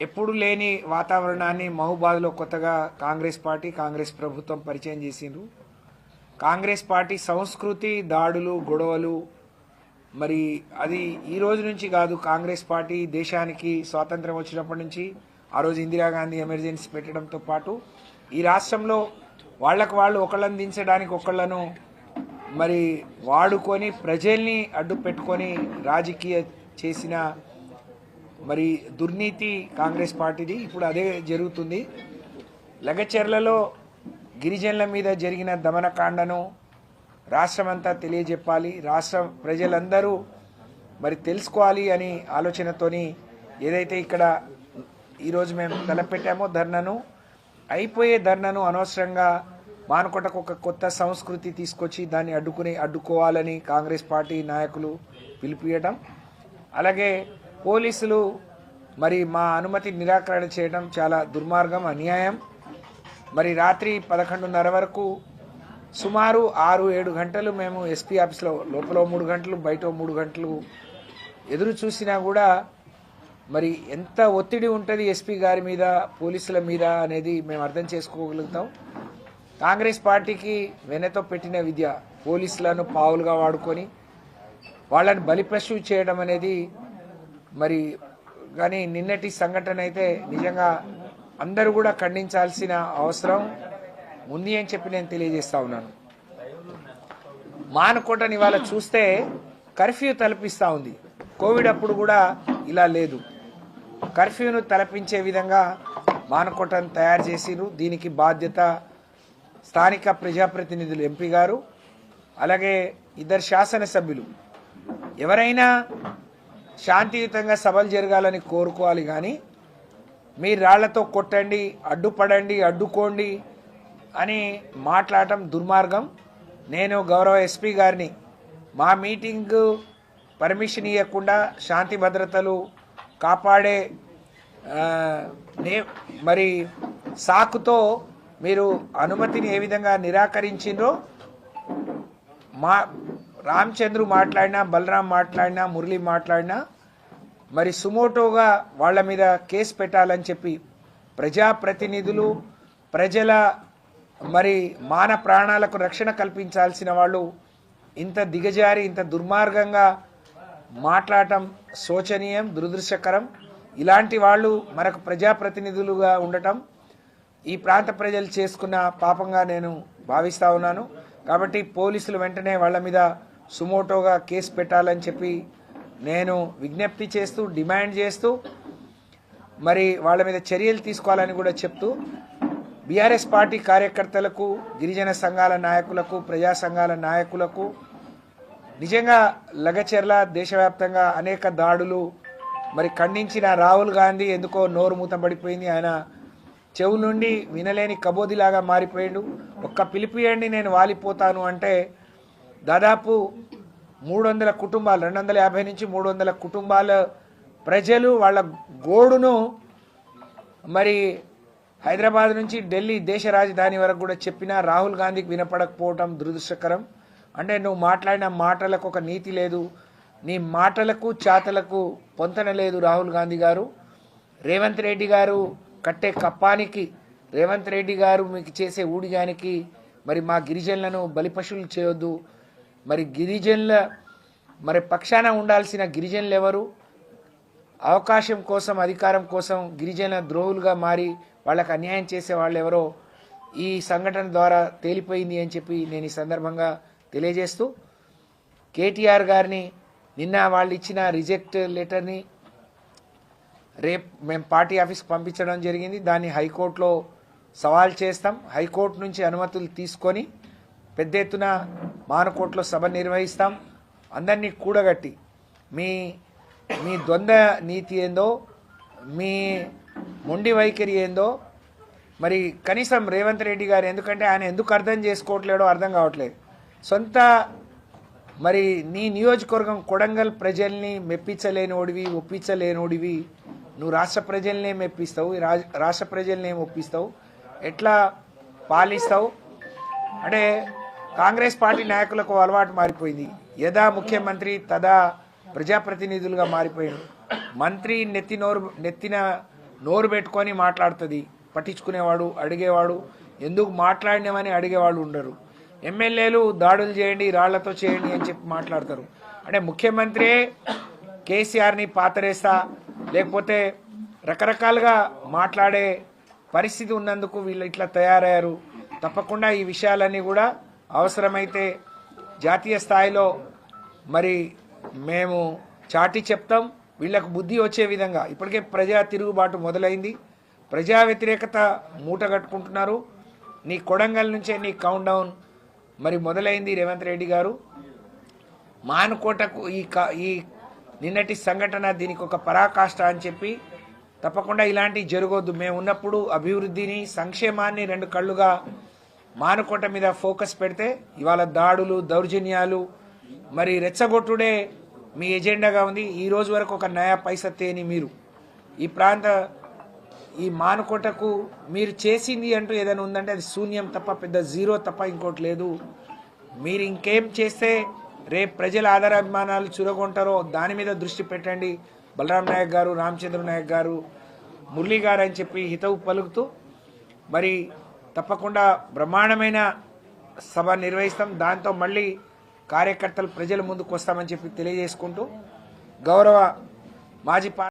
ఎప్పుడు లేని వాతావరణాన్ని మహుబాద్లో కొత్తగా కాంగ్రెస్ పార్టీ కాంగ్రెస్ ప్రభుత్వం పరిచయం చేసిండ్రు. కాంగ్రెస్ పార్టీ సంస్కృతి దాడులు గొడవలు మరి అది ఈ రోజు నుంచి కాదు కాంగ్రెస్ పార్టీ దేశానికి స్వాతంత్రం వచ్చినప్పటి నుంచి ఆ రోజు ఇందిరాగాంధీ ఎమర్జెన్సీ పెట్టడంతో పాటు ఈ రాష్ట్రంలో వాళ్ళకు వాళ్ళు ఒకళ్ళని దించడానికి ఒకళ్ళను మరి వాడుకొని ప్రజల్ని అడ్డు పెట్టుకొని రాజకీయ చేసిన మరి దుర్నీతి కాంగ్రెస్ పార్టీది ఇప్పుడు అదే జరుగుతుంది. లగచెర్లలో గిరిజనుల మీద జరిగిన దమనకాండను రాష్ట్రమంతా తెలియజెప్పాలి. రాష్ట్ర ప్రజలందరూ మరి తెలుసుకోవాలి అని ఆలోచనతోని ఏదైతే ఇక్కడ ఈరోజు మేము తలపెట్టామో ధర్నను అయిపోయే ధర్నను అనవసరంగా మానుకోటకు ఒక కొత్త సంస్కృతి తీసుకొచ్చి దాన్ని అడ్డుకుని అడ్డుకోవాలని కాంగ్రెస్ పార్టీ నాయకులు పిలిపియటం అలాగే పోలీసులు మరి మా అనుమతి నిరాకరణ చేయడం చాలా దుర్మార్గం అన్యాయం. మరి రాత్రి పదకొండున్నర వరకు సుమారు ఆరు ఏడు గంటలు మేము ఎస్పీ ఆఫీస్లో లోపల మూడు గంటలు బయట మూడు గంటలు ఎదురు చూసినా కూడా మరి ఎంత ఒత్తిడి ఉంటుంది ఎస్పీ గారి మీద పోలీసుల మీద అనేది మేము అర్థం చేసుకోగలుగుతాం. కాంగ్రెస్ పార్టీకి వెనతో పెట్టిన విద్య పోలీసులను పావులుగా వాడుకొని వాళ్ళని బలిపశువు చేయడం అనేది మరి కానీ నిన్నటి సంఘటన అయితే నిజంగా అందరూ కూడా ఖండించాల్సిన అవసరం ఉంది అని చెప్పి నేను తెలియజేస్తా ఉన్నాను. మానకోటని ఇవాళ చూస్తే కర్ఫ్యూ తలపిస్తూ ఉంది. కోవిడ్ అప్పుడు కూడా ఇలా లేదు. కర్ఫ్యూను తలపించే విధంగా మానకోటను తయారు చేసిరు దీనికి బాధ్యత స్థానిక ప్రజాప్రతినిధులు ఎంపీ గారు అలాగే ఇద్దరు శాసనసభ్యులు. ఎవరైనా శాంతియుతంగా సభలు జరగాలని కోరుకోవాలి కానీ మీరు రాళ్ళతో కొట్టండి అడ్డుపడండి అడ్డుకోండి అని మాట్లాడటం దుర్మార్గం. నేను గౌరవ ఎస్పీ గారిని మా మీటింగ్ పర్మిషన్ ఇవ్వకుండా శాంతి భద్రతలు కాపాడే నే మరి సాకుతో మీరు అనుమతిని ఏ విధంగా నిరాకరించిండ్రో మా రామచంద్రు మాట్లాడినా బలరాం మాట్లాడినా మురళి మాట్లాడినా మరి సుమోటోగా వాళ్ళ మీద కేసు పెట్టాలని చెప్పి ప్రజాప్రతినిధులు ప్రజల మరి మాన ప్రాణాలకు రక్షణ కల్పించాల్సిన వాళ్ళు ఇంత దిగజారి ఇంత దుర్మార్గంగా మాట్లాడటం శోచనీయం దురదృష్టకరం. ఇలాంటి వాళ్ళు మనకు ప్రజాప్రతినిధులుగా ఉండటం ఈ ప్రాంత ప్రజలు చేసుకున్న పాపంగా నేను భావిస్తా ఉన్నాను. కాబట్టి పోలీసులు వెంటనే వాళ్ళ మీద సుమోటోగా కేసు పెట్టాలని చెప్పి నేను విజ్ఞప్తి చేస్తూ డిమాండ్ చేస్తూ మరి వాళ్ళ మీద చర్యలు తీసుకోవాలని కూడా చెప్తూ బీఆర్ఎస్ పార్టీ కార్యకర్తలకు గిరిజన సంఘాల నాయకులకు ప్రజా సంఘాల నాయకులకు నిజంగా లగచెర్ల దేశవ్యాప్తంగా అనేక దాడులు మరి ఖండించిన రాహుల్ గాంధీ ఎందుకో నోరు మూతపడిపోయింది ఆయన చెవు నుండి వినలేని కబోదిలాగా మారిపోయాడు. ఒక్క పిలిపియండి నేను వాలిపోతాను అంటే దాదాపు మూడు వందల కుటుంబాలు రెండు వందల యాభై నుంచి మూడు వందల కుటుంబాల ప్రజలు వాళ్ళ గోడును మరి హైదరాబాద్ నుంచి ఢిల్లీ దేశ రాజధాని వరకు కూడా చెప్పినా రాహుల్ గాంధీకి వినపడకపోవటం దురదృష్టకరం. అంటే నువ్వు మాట్లాడిన మాటలకు ఒక నీతి లేదు. నీ మాటలకు చాతలకు పొంతన లేదు రాహుల్ గాంధీ గారు. రేవంత్ రెడ్డి గారు కట్టే కప్పానికి రేవంత్ రెడ్డి గారు మీకు చేసే ఊడిగానికి మరి మా గిరిజనులను బలిపశువులు చేయొద్దు. మరి గిరిజనుల మరి పక్షాన ఉండాల్సిన గిరిజనులు ఎవరు అవకాశం కోసం అధికారం కోసం గిరిజన ద్రోహులుగా మారి వాళ్ళకు అన్యాయం చేసే వాళ్ళు ఎవరో ఈ సంఘటన ద్వారా తేలిపోయింది అని చెప్పి నేను ఈ సందర్భంగా తెలియజేస్తూ కేటీఆర్ గారిని నిన్న వాళ్ళు ఇచ్చిన రిజెక్ట్ లెటర్ని రేపు మేము పార్టీ ఆఫీస్కి పంపించడం జరిగింది. దాన్ని హైకోర్టులో సవాల్ చేస్తాం. హైకోర్టు నుంచి అనుమతులు తీసుకొని పెద్ద ఎత్తున మానకోట్లో సభ నిర్వహిస్తాం. అందరినీ కూడగట్టి మీ మీ ద్వంద్వ నీతి ఏందో మీ మొండి వైఖరి ఏందో మరి కనీసం రేవంత్ రెడ్డి గారు ఎందుకంటే ఆయన ఎందుకు అర్థం చేసుకోవట్లేడో అర్థం కావట్లేదు. సొంత మరి నీ నియోజకవర్గం కొడంగల్ ప్రజల్ని మెప్పించలేనోడివి ఒప్పించలేనోడివి. నువ్వు రాష్ట్ర ప్రజల్నే మెప్పిస్తావు రాష్ట్ర ప్రజల్నేం ఒప్పిస్తావు. ఎట్లా పాలిస్తావు? అంటే కాంగ్రెస్ పార్టీ నాయకులకు అలవాటు మారిపోయింది. యదా ముఖ్యమంత్రి తదా ప్రజాప్రతినిధులుగా మారిపోయాడు మంత్రి నెత్తి నోరు నెత్తిన నోరు పెట్టుకొని మాట్లాడుతుంది. పట్టించుకునేవాడు అడిగేవాడు ఎందుకు మాట్లాడినామని అడిగేవాళ్ళు ఉండరు. ఎమ్మెల్యేలు దాడులు చేయండి రాళ్ళతో చేయండి అని చెప్పి మాట్లాడతారు. అంటే ముఖ్యమంత్రి కేసీఆర్ని పాతరేస్తా లేకపోతే రకరకాలుగా మాట్లాడే పరిస్థితి ఉన్నందుకు వీళ్ళు ఇట్లా తయారయ్యారు. తప్పకుండా ఈ విషయాలన్నీ కూడా అవసరమైతే జాతీయ స్థాయిలో మరి మేము చాటి చెప్తాం. వీళ్ళకు బుద్ధి వచ్చే విధంగా ఇప్పటికే ప్రజా తిరుగుబాటు మొదలైంది. ప్రజా వ్యతిరేకత మూట కట్టుకుంటున్నారు. నీ కొడంగల్ నుంచే నీ కౌంట్ డౌన్ మరి మొదలైంది రేవంత్ రెడ్డి గారు. మానుకోటకు ఈ క- ఈ నిన్నటి సంఘటన దీనికి ఒక పరాకాష్ట అని చెప్పి తప్పకుండా ఇలాంటివి జరగొద్దు. మేము ఉన్నప్పుడు అభివృద్ధిని సంక్షేమాన్ని రెండు కళ్ళుగా మానుకోట మీద ఫోకస్ పెడితే ఇవాళ దాడులు దౌర్జన్యాలు మరి రెచ్చగొట్టుడే మీ ఎజెండాగా ఉంది. ఈ రోజు వరకు ఒక నయా పైసా తేని మీరు. ఈ ప్రాంత ఈ మానుకోటకు మీరు చేసింది అంటూ ఏదైనా ఉందంటే అది శూన్యం తప్ప పెద్ద జీరో తప్ప ఇంకోటి లేదు. మీరు ఇంకేం చేస్తే రేపు ప్రజల ఆధారాభిమానాలు చురగొంటారో దాని మీద దృష్టి పెట్టండి. బలరాం నాయక్ గారు రామచంద్ర నాయక్ గారు మురళీ గారు అని చెప్పి హితవు పలుకుతూ మరి తప్పకుండా బ్రహ్మాండమైన సభ నిర్వహిస్తాం. దాంతో మళ్ళీ కార్యకర్తలు ప్రజల ముందుకు వస్తామని చెప్పి తెలియజేసుకుంటూ గౌరవ మాజీ పా